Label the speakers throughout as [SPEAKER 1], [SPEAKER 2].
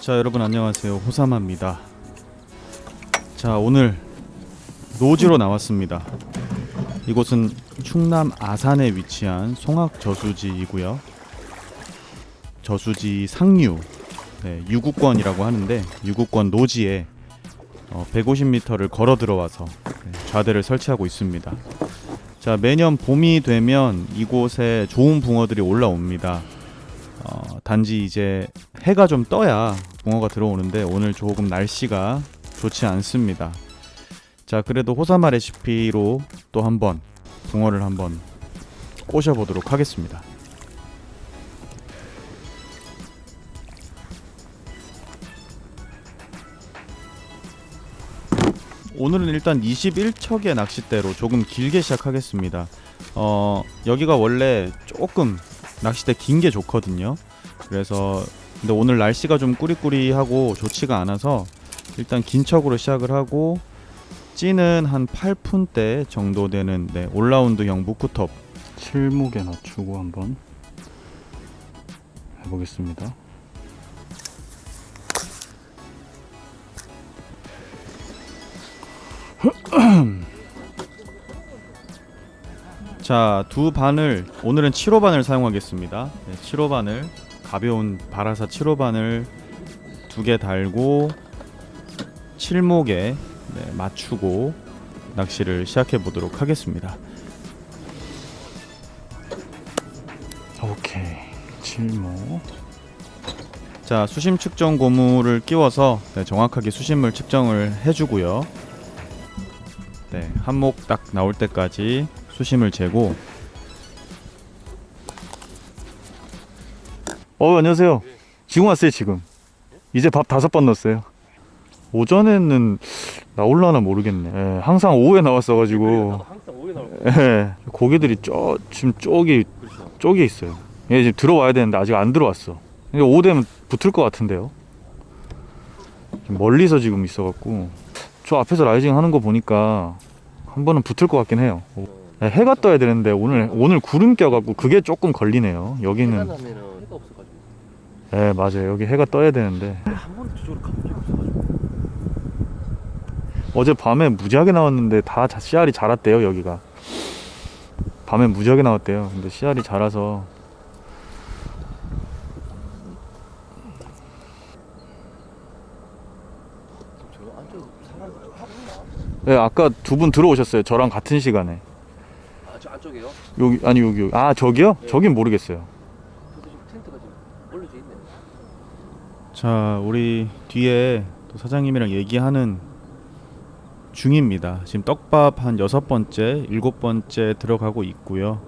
[SPEAKER 1] 자 여러분 안녕하세요. 호사마입니다. 자 오늘 노지로 나왔습니다. 이곳은 충남 아산에 위치한 송악 저수지이고요. 저수지 상류 네, 유구권이라고 하는데 유구권 노지에 어, 150m를 걸어 들어와서 네, 좌대를 설치하고 있습니다. 자 매년 봄이 되면 이곳에 좋은 붕어들이 올라옵니다. 어, 단지 이제 해가 좀 떠야 붕어가 들어오는데 오늘 조금 날씨가 좋지 않습니다. 자, 그래도 호사마 레시피로 또 한번 붕어를 한번 꼬셔보도록 하겠습니다. 오늘은 일단 21척의 낚싯대로 조금 길게 시작하겠습니다. 어, 여기가 원래 조금 낚싯대 긴 게 좋거든요. 그래서 근데 오늘 날씨가 좀 꾸리꾸리하고 좋지가 않아서 일단 긴 척으로 시작을 하고 찌는 한 8푼대 정도 되는 네, 올라운드형 무크톱 7목에 낮추고 한번 해보겠습니다. 자, 두 바늘 오늘은 7호 바늘 사용하겠습니다. 네, 7호 바늘 가벼운 바라사 7호 바늘 두개 달고 칠목에 네, 맞추고 낚시를 시작해 보도록 하겠습니다. 오케이, 칠목. 자, 수심 측정 고무를 끼워서 네, 정확하게 수심을 측정을 해주고요. 네, 한목 딱 나올 때까지 수심을 재고 어 안녕하세요. 지금 왔어요 지금. 이제 밥 다섯 번 넣었어요. 오전에는 나올라나 모르겠네. 예, 항상 오후에 나왔어 가지고.
[SPEAKER 2] 항상 오해 나올
[SPEAKER 1] 예, 고기들이 쪼, 지금 쪼기
[SPEAKER 2] 그렇죠.
[SPEAKER 1] 쪼개 있어요. 예, 지금 들어와야 되는데 아직 안 들어왔어. 오후 되면 붙을 것 같은데요? 좀 멀리서 지금 있어 갖고. 저 앞에서 라이징 하는 거 보니까 한 번은 붙을 것 같긴 해요. 네, 해가 떠야 되는데 오늘 오늘 구름 껴갖고 그게 조금 걸리네요. 여기는 네 맞아요. 여기 해가 떠야 되는데
[SPEAKER 2] 한 번도 저쪽으로 가본 적이 없어가지고
[SPEAKER 1] 어제 밤에 무지하게 나왔는데 다 자- 씨알이 자랐대요 여기가. 밤에 무지하게 나왔대요. 근데 씨알이 자라서
[SPEAKER 2] 저 안쪽 사람 하고
[SPEAKER 1] 네, 아까 두 분 들어오셨어요. 저랑 같은 시간에
[SPEAKER 2] 아저 안쪽에요?
[SPEAKER 1] 여기 아니 여기 여기 아 저기요?
[SPEAKER 2] 네.
[SPEAKER 1] 저긴 모르겠어요.
[SPEAKER 2] 저도 지금 텐트가 지금 올려져 있네
[SPEAKER 1] 자, 우리 뒤에 또 사장님이랑 얘기하는 중입니다. 지금 떡밥 한 여섯 번째, 일곱 번째 들어가고 있고요.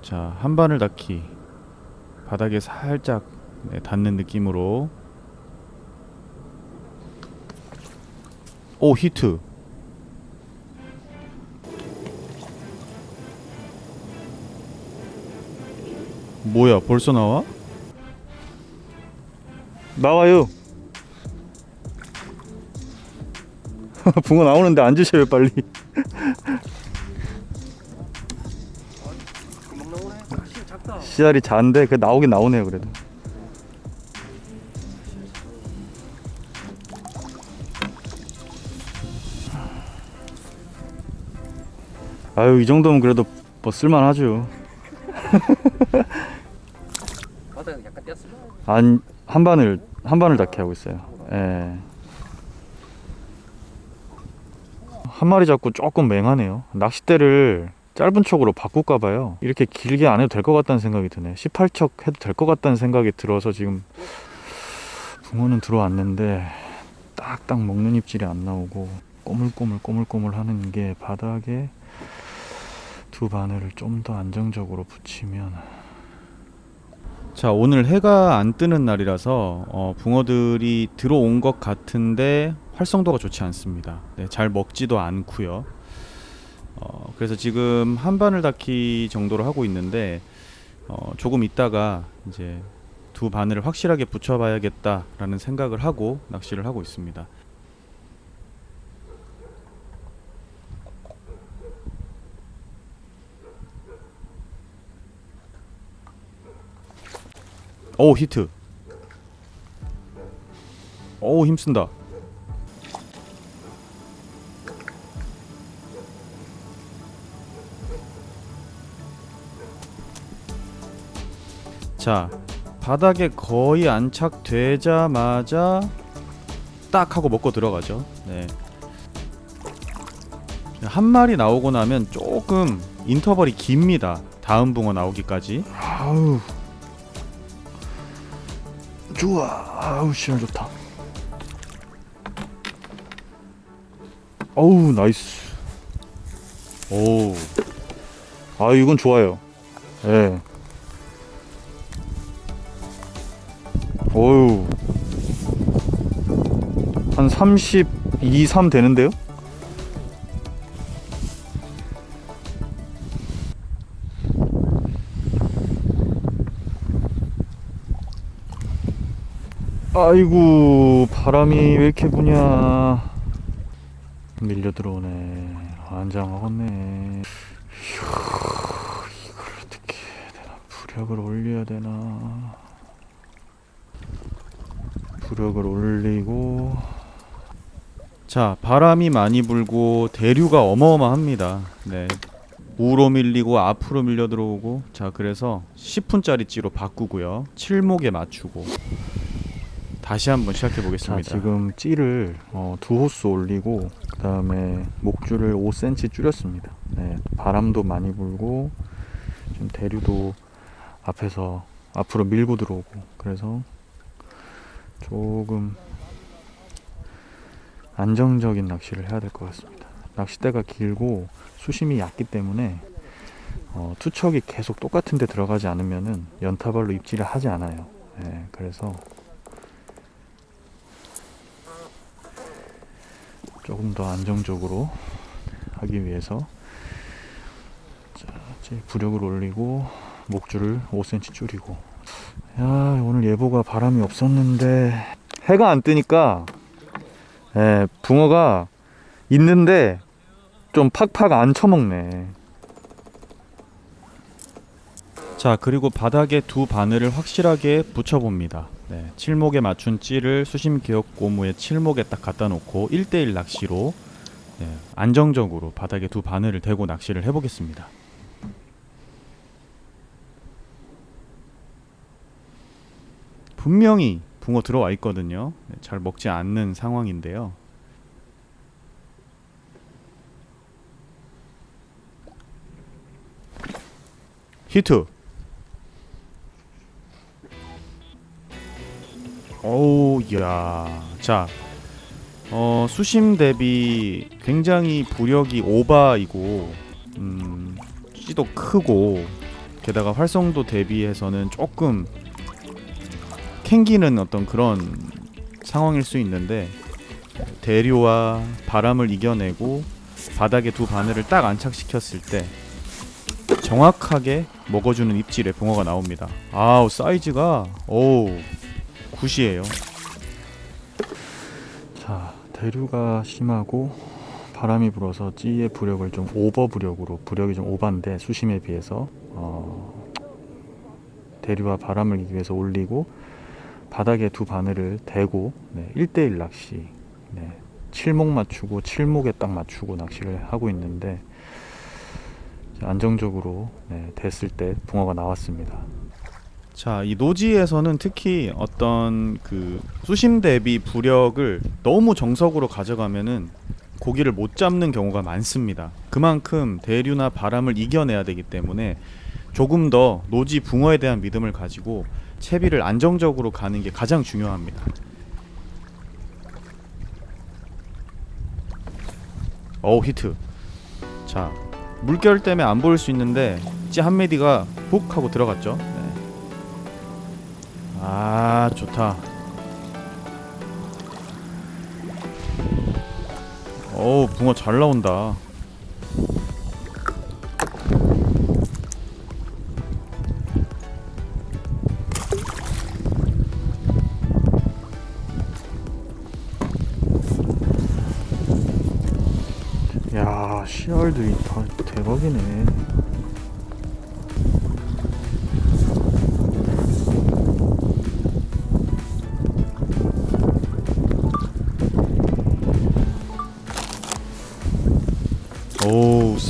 [SPEAKER 1] 자, 한 바늘 닿기 바닥에 살짝 네, 닿는 느낌으로 오 히트 뭐야 벌써 나와? 나와요. 붕어 나오는데 앉으셔요 빨리. 씨알이 잔데 그 나오긴 나오네요 그래도. 아유 이 정도면 그래도 뭐 쓸만하죠 안, 한 바늘 한 바늘 닿게 하고 있어요. 예. 한 마리 잡고 조금 맹하네요. 낚싯대를 짧은 척으로 바꿀까 봐요. 이렇게 길게 안 해도 될 것 같다는 생각이 드네. 18척 해도 될 것 같다는 생각이 들어서 지금 붕어는 들어왔는데 딱딱 먹는 입질이 안 나오고 꼬물꼬물 꼬물꼬물 하는 게 바닥에 두 바늘을 좀 더 안정적으로 붙이면 자 오늘 해가 안 뜨는 날이라서 어, 붕어들이 들어온 것 같은데 활성도가 좋지 않습니다. 네, 잘 먹지도 않고요. 어, 그래서 지금 한 바늘 닫기 정도로 하고 있는데 어, 조금 있다가 이제 두 바늘을 확실하게 붙여봐야겠다라는 생각을 하고 낚시를 하고 있습니다. 오 히트. 오 힘쓴다. 자 바닥에 거의 안착되자마자 딱 하고 먹고 들어가죠. 네. 한 마리 나오고 나면 조금 인터벌이 깁니다. 다음 붕어 나오기까지.
[SPEAKER 3] 아우 좋아. 아우 시원 좋다. 어우 나이스.
[SPEAKER 1] 오.
[SPEAKER 3] 아 이건 좋아요. 예. 어우. 한 32, 3 되는데요? 아이고 바람이 왜 이렇게 부냐. 밀려 들어오네. 안장하겠네. 휴 이걸 어떻게 해야 되나. 부력을 올려야 되나. 부력을 올리고.
[SPEAKER 1] 자, 바람이 많이 불고 대류가 어마어마합니다. 네. 우로 밀리고 앞으로 밀려 들어오고. 자, 그래서 10분짜리 찌로 바꾸고요. 칠목에 맞추고 다시 한번 시작해
[SPEAKER 3] 자
[SPEAKER 1] 보겠습니다.
[SPEAKER 3] 지금 찌를 어, 두 호스 올리고 그 다음에 목줄을 5cm 줄였습니다. 네, 바람도 많이 불고 좀 대류도 앞에서 앞으로 밀고 들어오고 그래서 조금 안정적인 낚시를 해야 될 것 같습니다. 낚싯대가 길고 수심이 얕기 때문에 어, 투척이 계속 똑같은 데 들어가지 않으면은 연타발로 입질을 하지 않아요. 네, 그래서 조금 더 안정적으로 하기 위해서 자, 이제 부력을 올리고 목줄을 5cm 줄이고 야 오늘 예보가 바람이 없었는데 해가 안 뜨니까 예, 붕어가 있는데 좀 팍팍 안 쳐먹네
[SPEAKER 1] 자, 그리고 바닥에 두 바늘을 확실하게 붙여 봅니다. 네. 칠목에 맞춘 찌를 수심 기억 고무의 칠목에 딱 갖다 놓고 1대1 낚시로 네, 안정적으로 바닥에 두 바늘을 대고 낚시를 해 보겠습니다. 분명히 붕어 들어와 있거든요. 네, 잘 먹지 않는 상황인데요. 히트. 오우, 야. 자. 어, 수심 대비 굉장히 부력이 오바이고 음, 찌도 크고 게다가 활성도 대비해서는 조금 캥기는 어떤 그런 상황일 수 있는데 대류와 바람을 이겨내고 바닥에 두 바늘을 딱 안착시켰을 때 정확하게 먹어주는 입질의 붕어가 나옵니다. 아우 사이즈가 오 굿이에요.
[SPEAKER 3] 자 대류가 심하고 바람이 불어서 찌의 부력을 좀 오버 부력으로 부력이 좀 오반데 수심에 비해서 어, 대류와 바람을 이기 위해서 올리고 바닥에 두 바늘을 대고 네, 1대1 낚시 네, 칠목 맞추고 칠목에 딱 맞추고 낚시를 하고 있는데 안정적으로 네, 됐을 때 붕어가 나왔습니다.
[SPEAKER 1] 자, 이 노지에서는 특히 어떤 그 수심 대비 부력을 너무 정석으로 가져가면은 고기를 못 잡는 경우가 많습니다. 그만큼 대류나 바람을 이겨내야 되기 때문에 조금 더 노지 붕어에 대한 믿음을 가지고 채비를 안정적으로 가는 게 가장 중요합니다. 오 히트. 자, 물결 때문에 안 보일 수 있는데 찌한 메디가 훅 하고 들어갔죠. 네. 아 좋다. 어우 붕어 잘 나온다.
[SPEAKER 3] 야다 대박이네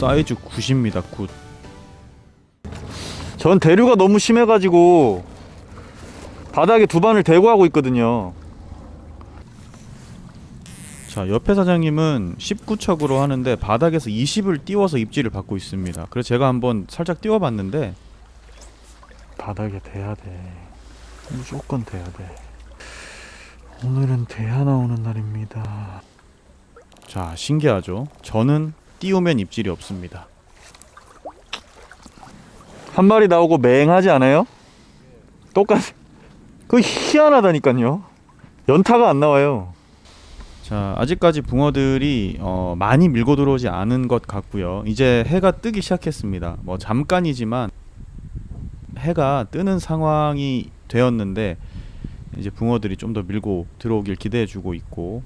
[SPEAKER 1] 사이즈 굿입니다
[SPEAKER 3] 굿전 대류가 너무 심해가지고 바닥에 두 반을 대고 하고 있거든요.
[SPEAKER 1] 자 옆에 사장님은 19척으로 하는데 바닥에서 20을 띄워서 입질을 받고 있습니다 그래서 제가 한번 살짝 띄워봤는데
[SPEAKER 3] 바닥에 대야 돼. 무조건 대야 돼. 오늘은 대야 나오는 날입니다.
[SPEAKER 1] 자 신기하죠 저는 띄우면 입질이 없습니다
[SPEAKER 3] 한 마리 나오고 맹하지 않아요? 똑같. 그 희한하다니까요. 연타가 안 나와요.
[SPEAKER 1] 자 아직까지 붕어들이 어, 많이 밀고 들어오지 않은 것 같고요 이제 해가 뜨기 시작했습니다 뭐 잠깐이지만 해가 뜨는 상황이 되었는데 이제 붕어들이 좀 더 밀고 들어오길 기대해 주고 있고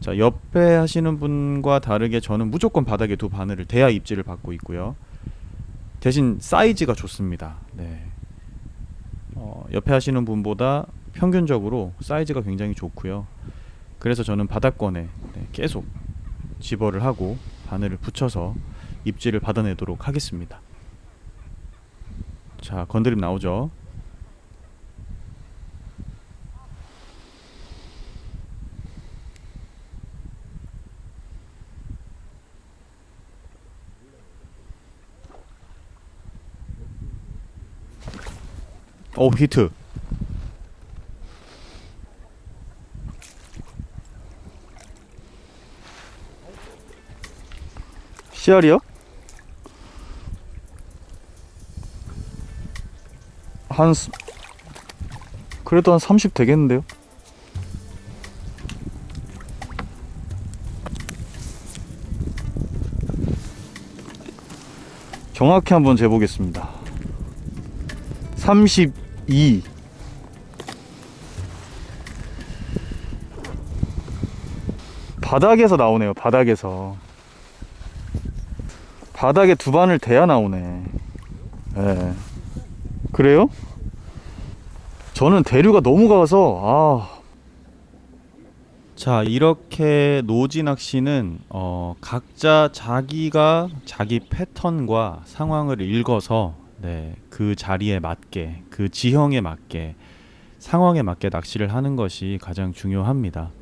[SPEAKER 1] 자 옆에 하시는 분과 다르게 저는 무조건 바닥에 두 바늘을 대야 입질을 받고 있고요 대신 사이즈가 좋습니다 네. 어, 옆에 하시는 분보다 평균적으로 사이즈가 굉장히 좋고요 그래서 저는 바닥권에 네, 계속 집어를 하고 바늘을 붙여서 입질을 받아내도록 하겠습니다. 자, 건드림 나오죠. 오 히트.
[SPEAKER 3] 씨알이요? 한 스- 그래도 한 30 되겠는데요? 정확히 한번 재보겠습니다. 32 바닥에서 나오네요. 바닥에서. 바닥에 두 반을 대야 나오네. 예. 그래요? 저는 대류가 너무 가서 아
[SPEAKER 1] 자 이렇게 노지 낚시는 어, 각자 자기가 자기 패턴과 상황을 읽어서 네, 그 자리에 맞게 그 지형에 맞게 상황에 맞게 낚시를 하는 것이 가장 중요합니다.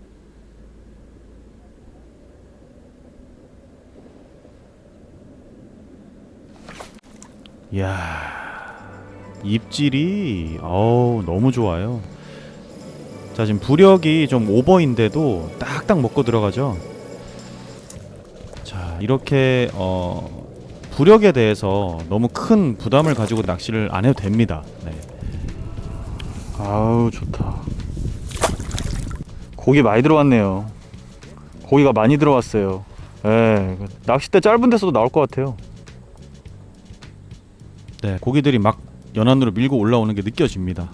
[SPEAKER 1] 이야 입질이 어우 너무 좋아요. 자 지금 부력이 좀 오버인데도 딱딱 먹고 들어가죠. 자 이렇게 어 부력에 대해서 너무 큰 부담을 가지고 낚시를 안 해도 됩니다. 네.
[SPEAKER 3] 아우 좋다. 고기 많이 들어왔네요. 고기가 많이 들어왔어요. 예. 낚싯대 짧은 데서도 나올 것 같아요.
[SPEAKER 1] 네 고기들이 막 연안으로 밀고 올라오는 게 느껴집니다.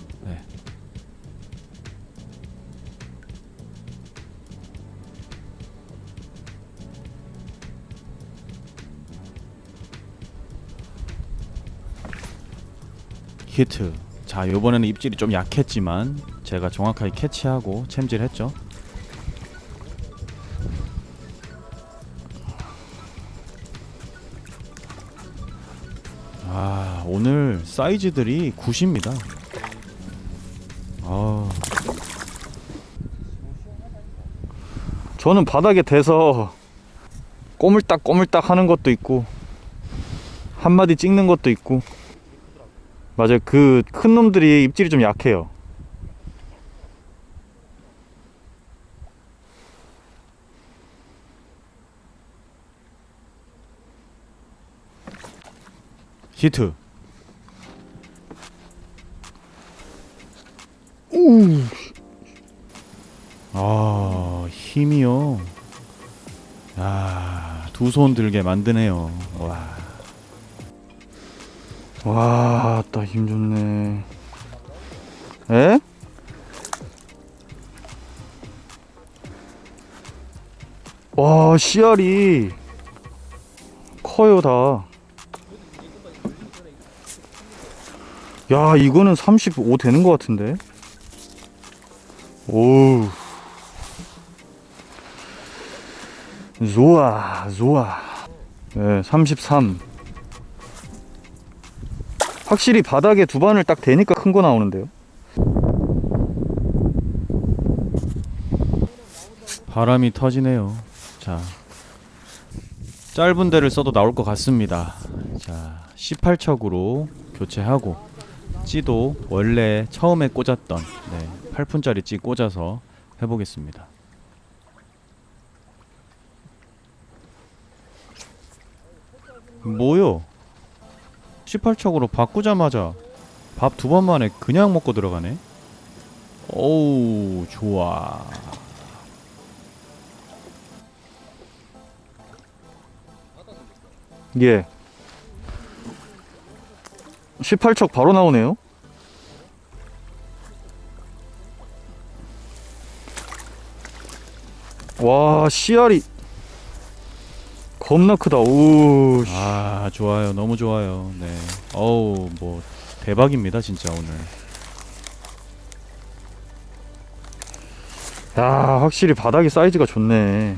[SPEAKER 1] 히트. 자, 이번에는 입질이 좀 약했지만 제가 정확하게 캐치하고 챔질했죠. 아, 오늘 사이즈들이 굿입니다. 아,
[SPEAKER 3] 저는 바닥에 대서 꼬물딱 꼬물딱 하는 것도 있고 한 마디 찍는 것도 있고 맞아요. 그 큰 놈들이 입질이 좀 약해요.
[SPEAKER 1] 히트. 아, 힘이요. 야, 두손 들게 만드네요. 와.
[SPEAKER 3] 와, 따힘 좋네. 에? 와, 씨알이 커요 다. 야, 이거는 35 되는 것 같은데. 오. 좋아, 좋아. 네, 33. 확실히 바닥에 두 반을 딱 대니까 큰 거 나오는데요.
[SPEAKER 1] 바람이 터지네요. 자, 짧은 데를 써도 나올 것 같습니다. 자, 18척으로 교체하고 찌도 원래 처음에 꽂았던 네, 8푼짜리 찌 꽂아서 해보겠습니다. 뭐요? 18척으로 바꾸자마자 밥 두 번 만에 그냥 먹고 들어가네. 어우 좋아.
[SPEAKER 3] 예. 18척 바로 나오네요. 와, 씨알이 겁나 크다. 오, 씨.
[SPEAKER 1] 아 좋아요 너무 좋아요 네 어우 뭐 대박입니다 진짜 오늘
[SPEAKER 3] 야, 확실히 바닥이 사이즈가 좋네.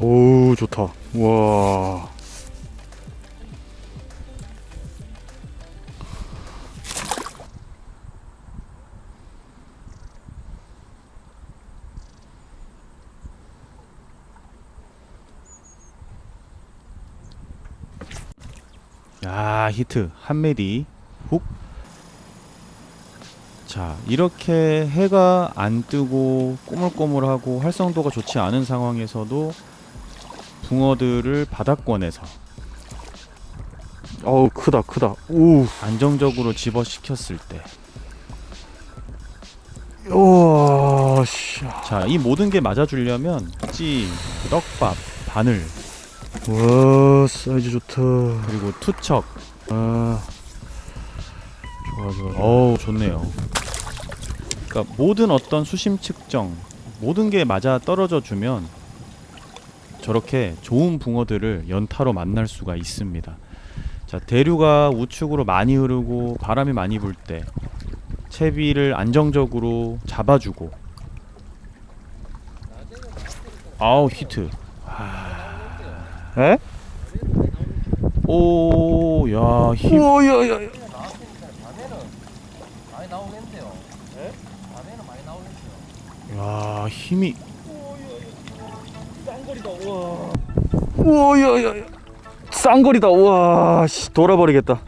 [SPEAKER 3] 오, 좋다. 와.
[SPEAKER 1] 야 히트 한 메디 훅. 자 이렇게 해가 안 뜨고 꼬물꼬물하고 활성도가 좋지 않은 상황에서도 붕어들을 바닥권에서
[SPEAKER 3] 어우, 크다, 크다. 오,
[SPEAKER 1] 안정적으로 집어시켰을 때
[SPEAKER 3] 씨.
[SPEAKER 1] 자, 이 모든 게 맞아주려면 찌, 떡밥, 바늘,
[SPEAKER 3] 와, 사이즈 좋다.
[SPEAKER 1] 그리고 투척.
[SPEAKER 3] 아, 좋아, 좋아.
[SPEAKER 1] 어우, 좋네요. 그러니까 모든 어떤 수심 측정, 모든 게 맞아 떨어져 주면 저렇게 좋은 붕어들을 연타로 만날 수가 있습니다. 자, 대류가 우측으로 많이 흐르고 바람이 많이 불 때 채비를 안정적으로 잡아주고 아우 히트
[SPEAKER 3] 에?
[SPEAKER 1] 오, 야, 힘.
[SPEAKER 3] 오, 야, 야, 야.
[SPEAKER 2] 많이 나오겠는데요. 네? 밤에는 많이 나오겠어요.
[SPEAKER 1] 야, 힘이.
[SPEAKER 3] 우와, 야, 야, 야. 쌍거리다. 우와, 씨, 돌아버리겠다.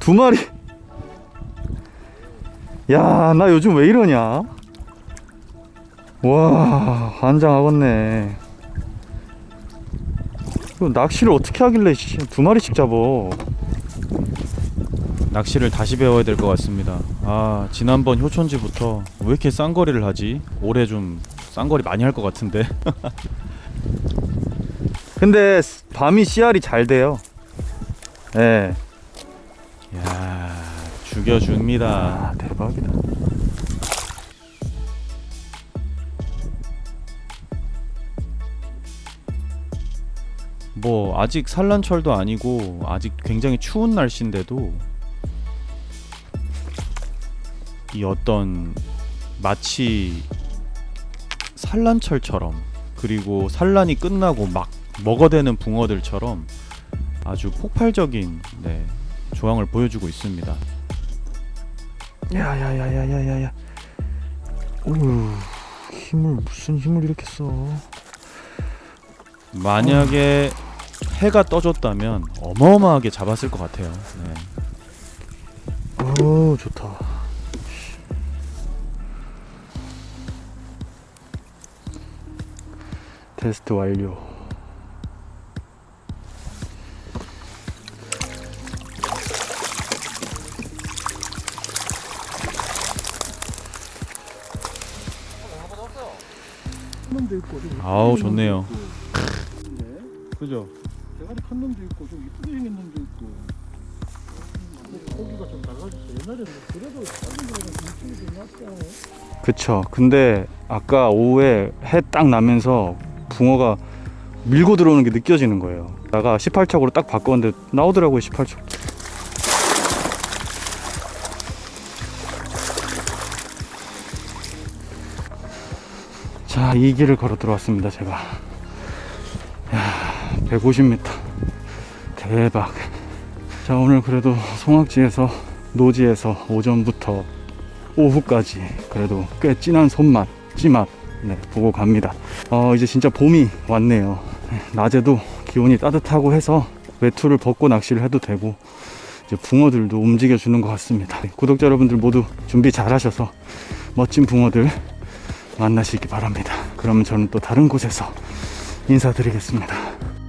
[SPEAKER 3] 두 마리. 야, 나 요즘 왜 이러냐? 와, 환장하겠네. 낚시를 어떻게 하길래 씨, 두 마리씩 잡어.
[SPEAKER 1] 낚시를 다시 배워야 될 것 같습니다. 아, 지난번 효촌지부터 왜 이렇게 쌍거리를 하지? 올해 좀 쌍거리 많이 할 것 같은데.
[SPEAKER 3] 근데 밤이 씨알이 잘 돼요. 예.
[SPEAKER 1] 야, 죽여줍니다.
[SPEAKER 3] 아, 대박이다.
[SPEAKER 1] 뭐 아직 산란철도 아니고 아직 굉장히 추운 날씨인데도 이 어떤 마치 산란철처럼 그리고 산란이 끝나고 막 먹어대는 붕어들처럼 아주 폭발적인 네, 조항을 보여주고 있습니다.
[SPEAKER 3] 야야야야야야야. 오, 힘을 무슨 힘을 이렇게 써?
[SPEAKER 1] 만약에 해가 떠줬다면 어마어마하게 잡았을 것 같아요. 네.
[SPEAKER 3] 오, 좋다. 테스트 완료.
[SPEAKER 1] 아우 좋네요.
[SPEAKER 4] 네.
[SPEAKER 1] 그죠?
[SPEAKER 4] 큰 놈도 있고 좀 이쁘게 생긴 놈도 있고 뭐 고기가 좀 달라졌어 옛날에는 뭐 그래도 작은 거는 김치도 좀 않아요?
[SPEAKER 3] 그쵸. 근데 아까 오후에 해 딱 나면서 붕어가 밀고 들어오는 게 느껴지는 거예요. 나가 18척으로 딱 바꿨는데 나오더라고요, 18척. 자, 이 길을 걸어 들어왔습니다, 제가. 야, 150m. 대박. 자, 오늘 그래도 송악지에서 노지에서 오전부터 오후까지 그래도 꽤 진한 손맛, 찌맛 네, 보고 갑니다. 어, 이제 진짜 봄이 왔네요. 네, 낮에도 기온이 따뜻하고 해서 외투를 벗고 낚시를 해도 되고 이제 붕어들도 움직여 주는 것 같습니다. 네, 구독자 여러분들 모두 준비 잘 하셔서 멋진 붕어들 만나시기 바랍니다. 그러면 저는 또 다른 곳에서 인사드리겠습니다.